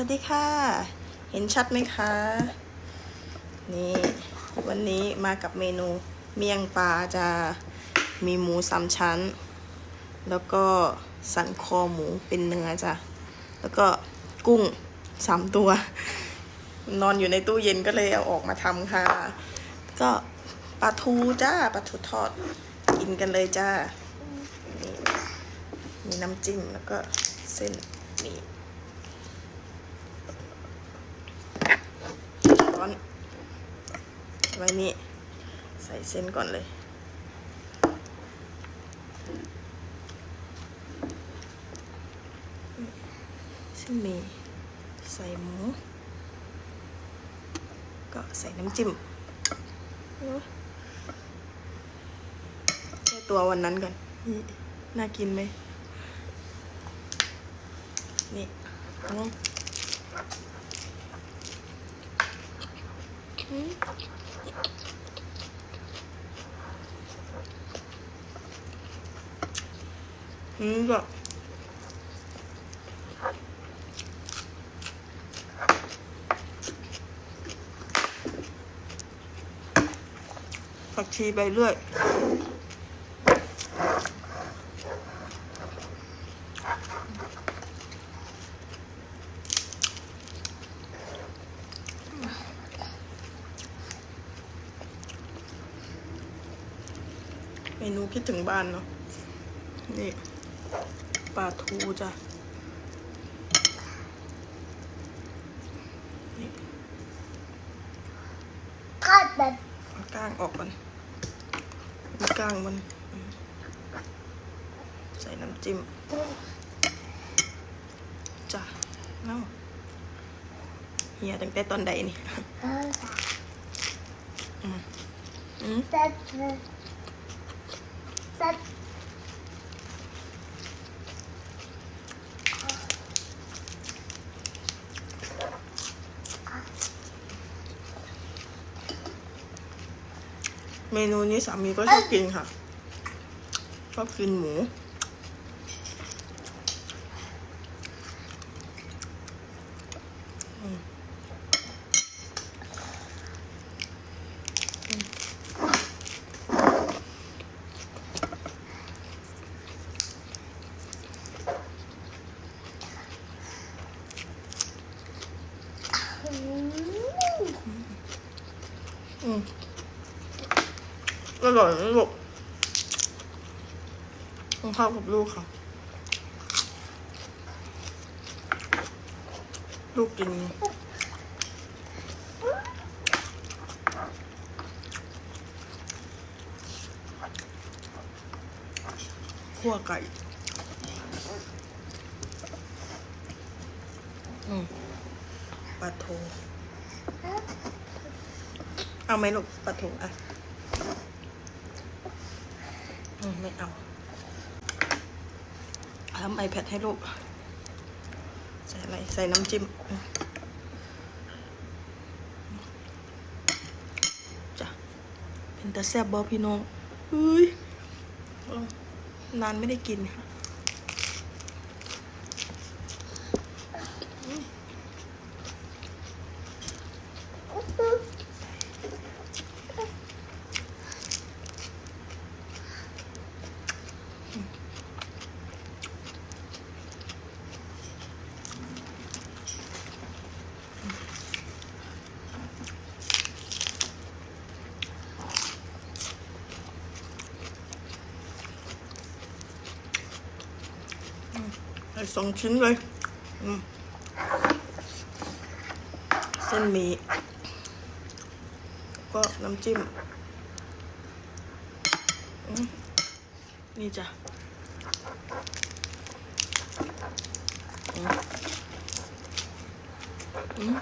วัสดีค่ะ เห็นชัดไหมคะ นี่ วันนี้มากับเมนูเมี่ยงปลาจะมีหมูสามชั้น แล้วก็สันคอหมูเป็นเนื้อจ้ะ แล้วก็กุ้งสามตัว นอนอยู่ในตู้เย็นก็เลยเอาออกมาทำค่ะ ก็ปลาทูจ้าปลาทูทอดกินกันเลยจ้า นี่มีน้ำจิ้มแล้วก็เส้นนี่ อนไว้นี่ใส่เส้นก่อนเลย เส้นหมี่ใส่หมู ก็ใส่น้ำจิ้มแค่ตัววันนั้นกันนี่น่ากินไหม นี่ อืมอืมอืมแบบผักชีไปเรื่อย นูคิดถึงบ้านเนาะนี่ปลาทูจ้ะนี่กัดแบบเอาก้างออกก่อนมีก้างมันอืมใส่น้ำจิ้มจ้ะเน่าเฮียตั้งแต่ตอนใดนี่เอออืมอืม เซ็ตเซ็ต เมนูนี้สามีก็ชอบกินค่ะ ชอบกินหมู อืม อร่อยนะลูกกินข้าวกับลูกค่ะ ลูกกินขั่วไก่ อืมปลาทูเอาไหมลูกปลาทูอะ ไม่เอาทำไอแพดให้ลูก ใส่อะไร ใส่น้ำจิ้มจ้ะเป็นตาแซบบอพี่น้องเฮ้ยเออนานไม่ได้กินค่ะ ใส่สองชิ้นเลยเส้นหมี่ก็น้ำจิ้ม นี่จ้ะอืม